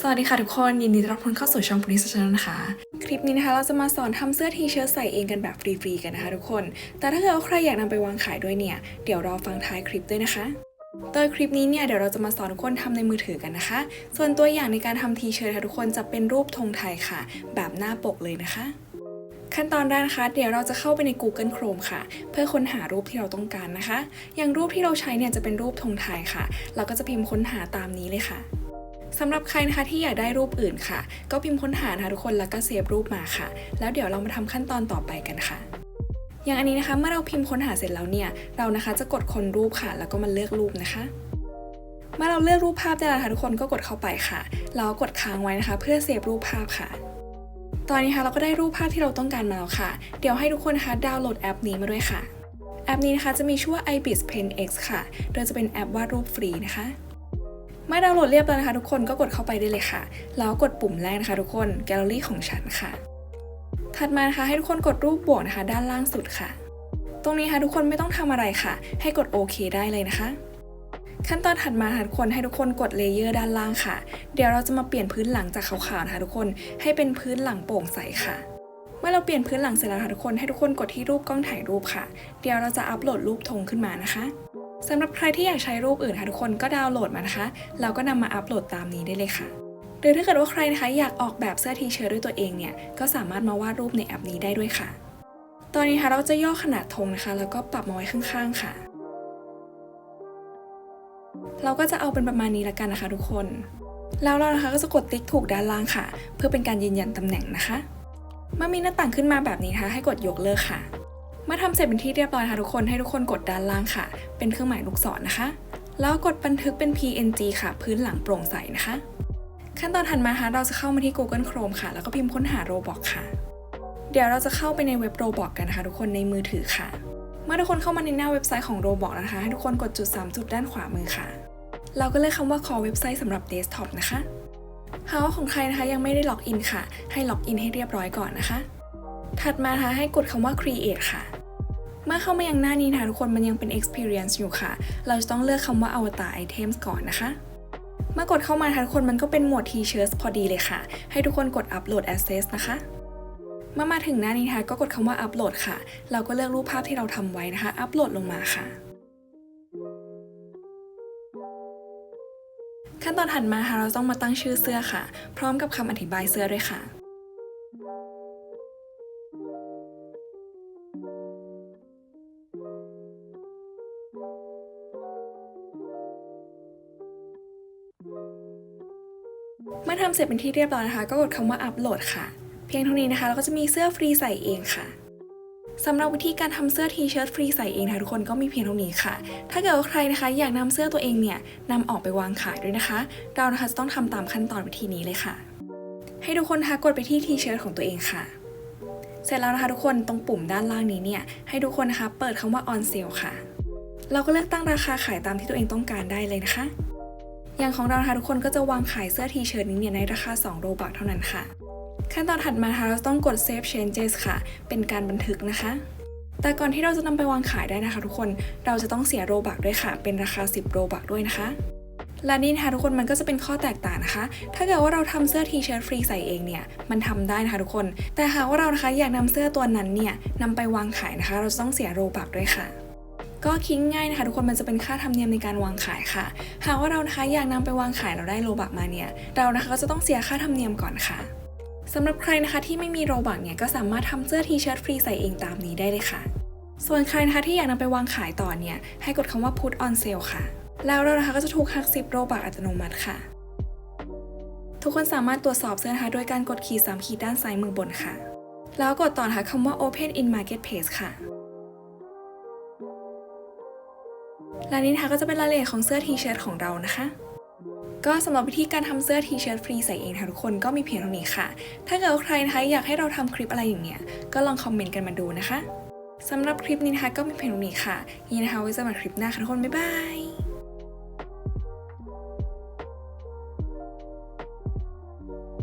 สวัสดีค่ะทุกคนยินดีต้อนรับทุกคนเข้าสู่ช่อง p r i n c e s s นะคะ คลิปนี้นะคะเราจะมาสอนทำเสื้อทีเชิ้ตใส่เองกันแบบฟรีๆกันนะคะทุกคน แต่ถ้าเกิดว่าใครอยากนำไปวางขายด้วยเนี่ย เดี๋ยวรอฟังท้ายคลิปด้วยนะคะ โดยคลิปนี้เนี่ยเดี๋ยวเราจะมาสอนทุกคนทำในมือถือกันนะคะ ส่วนตัวอย่างในการทำทีเชิ้ตค่ะทุกคนจะเป็นรูปธงไทยค่ะ แบบหน้าปกเลยนะคะ ขั้นตอนแรกนะคะ เดี๋ยวเราจะเข้าไปใน Google Chrome ค่ะ เพื่อค้นหารูปที่เราต้องการนะคะ อย่างรูปที่เราใช้เนี่ยจะเป็นรูปธงไทยค่ะ เราก็จะพิมพ์ค้นหาตามนี้เลยค่ะ สำหรับใครนะคะที่อยากได้รูปอื่นค่ะ ก็พิมพ์ค้นหานะคะทุกคนแล้วก็เซฟรูปมาค่ะ แล้วเดี๋ยวเรามาทำขั้นตอนต่อไปกันค่ะ อย่างอันนี้นะคะเมื่อเราพิมพ์ค้นหาเสร็จแล้วเนี่ยเรานะคะจะกดค้นรูปค่ะ แล้วก็มาเลือกรูปนะคะเมื่อเราเลือกรูปภาพได้แล้วนะคะทุกคนก็กดเข้าไปค่ะแล้วกดค้างไว้นะคะ เพื่อเซฟรูปภาพค่ะ ตอนนี้นะคะเราก็ได้รูปภาพที่เราต้องการมาแล้วค่ะ เดี๋ยวให้ทุกคนนะคะดาวน์โหลดแอปนี้มาด้วยค่ะ แอปนี้นะคะจะมีชื่อว่า ibis pen x ค่ะ โดยจะเป็นแอปวาดรูปฟรีนะคะ เมื่อดาวน์โหลดเรียบร้อยนะคะ ทุกคนก็กดเข้าไปได้เลยค่ะ แล้วกดปุ่มแรกนะคะทุกคนแกลเลอรี่ของฉันค่ะ ถัดมานะคะให้ทุกคนกดรูปบวกนะคะ ด้านล่างสุดค่ะ ตรงนี้ค่ะทุกคนไม่ต้องทำอะไรค่ะ ให้กดโอเคได้เลยนะคะ ขั้นตอนถัดมาค่ะทุกคนให้ทุกคนกดเลเยอร์ด้านล่างค่ะ เดี๋ยวเราจะมาเปลี่ยนพื้นหลังจากขาวๆนะคะทุกคนให้เป็นพื้นหลังโปร่งใสค่ะเมื่อเราเปลี่ยนพื้นหลังเสร็จแล้วค่ะทุกคนให้ทุกคนกดที่รูปกล้องถ่ายรูปค่ะ เดี๋ยวเราจะอัปโหลดรูปธงขึ้นมานะคะ สำหรับใครที่อยากใช้รูปอื่นค่ะทุกคนก็ดาวน์โหลดมานะคะ แล้วก็นำมาอัปโหลดตามนี้ได้เลยค่ะ หรือถ้าเกิดว่าใครนะคะอยากออกแบบเสื้อทีเชิ้ตด้วยตัวเองเนี่ย ก็สามารถมาวาดรูปในแอปนี้ได้ด้วยค่ะ ตอนนี้ค่ะเราจะย่อขนาดธงนะคะ แล้วก็ปรับมาไว้ข้างๆค่ะ เราก็จะเอาเป็นประมาณนี้ละกันนะคะ ทุกคน แล้วเรานะคะก็จะกดติ๊กถูกด้านล่างค่ะ เพื่อเป็นการยืนยันตำแหน่งนะคะ เมื่อมีหน้าต่างขึ้นมาแบบนี้นะคะ ให้กดยกเลิกค่ะ เมื่อทำเสร็จเป็นที่เรียบร้อยนะคะทุกคนให้ทุกคนกดด้านล่างค่ะ เป็นเครื่องหมายลูกศรนะคะ แล้วกดบันทึกเป็น PNG ค่ะ พื้นหลังโปร่งใสนะคะ ขั้นตอนถัดมาค่ะเราจะเข้ามาที่ Google Chrome ค่ะ แล้วก็พิมพ์ค้นหา Roblox ค่ะ เดี๋ยวเราจะเข้าไปในเว็บ Roblox กันนะคะทุกคนในมือถือค่ะ เมื่อทุกคนเข้ามาในหน้าเว็บไซต์ของ Roblox นะคะ ให้ทุกคนกดจุด 3 จุดด้านขวามือค่ะ เราก็เลือกคำว่า call เว็บไซต์สำหรับ Desktop นะคะหากว่าของใครนะคะยังไม่ได้ล็อกอินค่ะ ให้ล็อกอินให้เรียบร้อยก่อนนะคะ ถัดมานะคะให้กดคำว่า create ค่ะ เมื่อเข้ามายังหน้านี้นะคะทุกคนมันยังเป็น experience อยู่ค่ะ เราจะต้องเลือกคำว่า avatar items ก่อนนะคะเมื่อกดเข้ามาทุกคนมันก็เป็นหมวด t-shirts พอดีเลยค่ะ ให้ทุกคนกด upload access นะคะ เมื่อมาถึงหน้านี้นะคะก็กดคำว่า upload ค่ะ เราก็เลือกรูปภาพที่เราทำไว้นะคะ อัปโหลดลงมาค่ะ ขั้นตอนถัดมาค่ะเราต้องมาตั้งชื่อเสื้อค่ะ พร้อมกับคำอธิบายเสื้อด้วยค่ะ เมื่อทำเสร็จเป็นที่เรียบร้อยนะคะ ก็กดคำว่าอัปโหลดค่ะ เพียงเท่านี้นะคะเราก็จะมีเสื้อฟรีใส่เองค่ะสำหรับวิธีการทำเสื้อทีเชิ้ตฟรีใส่เองนะทุกคนก็มีเพียงเท่านี้ค่ะ ถ้าเกิดว่าใครนะคะอยากนำเสื้อตัวเองเนี่ยนำออกไปวางขายด้วยนะคะ เรานะคะจะต้องทำตามขั้นตอนวิธีนี้เลยค่ะ ให้ทุกคนนะคะกดไปที่ทีเชิ้ตของตัวเองค่ะ เสร็จแล้วนะคะทุกคนตรงปุ่มด้านล่างนี้เนี่ยให้ทุกคนนะคะเปิดคำว่า on sale ค่ะ เราก็เลือกตั้งราคาขายตามที่ตัวเองต้องการได้เลยนะคะ อย่างของเรานะคะทุกคนก็จะวางขายเสื้อทีเชิ้ตนี้เนี่ยในราคา 2 โรบักเท่านั้นค่ะ ขั้นตอนถัดมานะคะเราต้องกด save changes ค่ะ เป็นการบันทึกนะคะ แต่ก่อนที่เราจะนำไปวางขายได้นะคะ ทุกคนเราจะต้องเสียโรบักด้วยค่ะ เป็นราคา 10 โรบักด้วยนะคะและนี่นะคะทุกคนมันก็จะเป็นข้อแตกต่างนะคะ ถ้าเกิดว่าเราทำเสื้อทีเชิ้ตฟรีใส่เองเนี่ย มันทำได้นะคะทุกคน แต่หากว่าเรานะคะอยากนำเสื้อตัวนั้นเนี่ยนำไปวางขายนะคะ เราต้องเสียโรบักด้วยค่ะ ก็คิดง่ายนะคะทุกคนมันจะเป็นค่าธรรมเนียมในการวางขายค่ะ หากว่าเรานะคะอยากนำไปวางขายเราได้โรบักมาเนี่ย เรานะคะก็จะต้องเสียค่าธรรมเนียมก่อนค่ะสำหรับใครนะคะที่ไม่มีโรบักเนี่ยก็สามารถทำเสื้อทีเชิ้ตฟรีใส่เองตามนี้ได้เลยค่ะ ส่วนใครนะคะที่อยากนำไปวางขายต่อเนี่ยให้กดคำว่า put on sale ค่ะ แล้วเรานะคะก็จะถูกหัก 10 โรบักอัตโนมัติค่ะ ทุกคนสามารถตรวจสอบเสื้อนะคะด้วยการกดขีด3ขีดด้านซ้ายมือบนค่ะ แล้วกดต่อนะคะคำว่า open in marketplace ค่ะ และนี้นะคะก็จะเป็นรายละเอียดของเสื้อทีเชิ้ตของเรานะคะ ก็สำหรับวิธีการทำเสื้อทีเชิ้ตฟรีใส่เองค่ะทุกคนก็มีเพียงเท่านี้ค่ะ ถ้าเกิดว่าใครนะคะอยากให้เราทำคลิปอะไรอย่างเนี้ยก็ลองคอมเมนต์กันมาดูนะคะสำหรับคลิปนี้นะคะก็มีเพียงเท่านี้ค่ะยินดีนะคะไว้เจอกันคลิปหน้าค่ะทุกคนบ๊ายบาย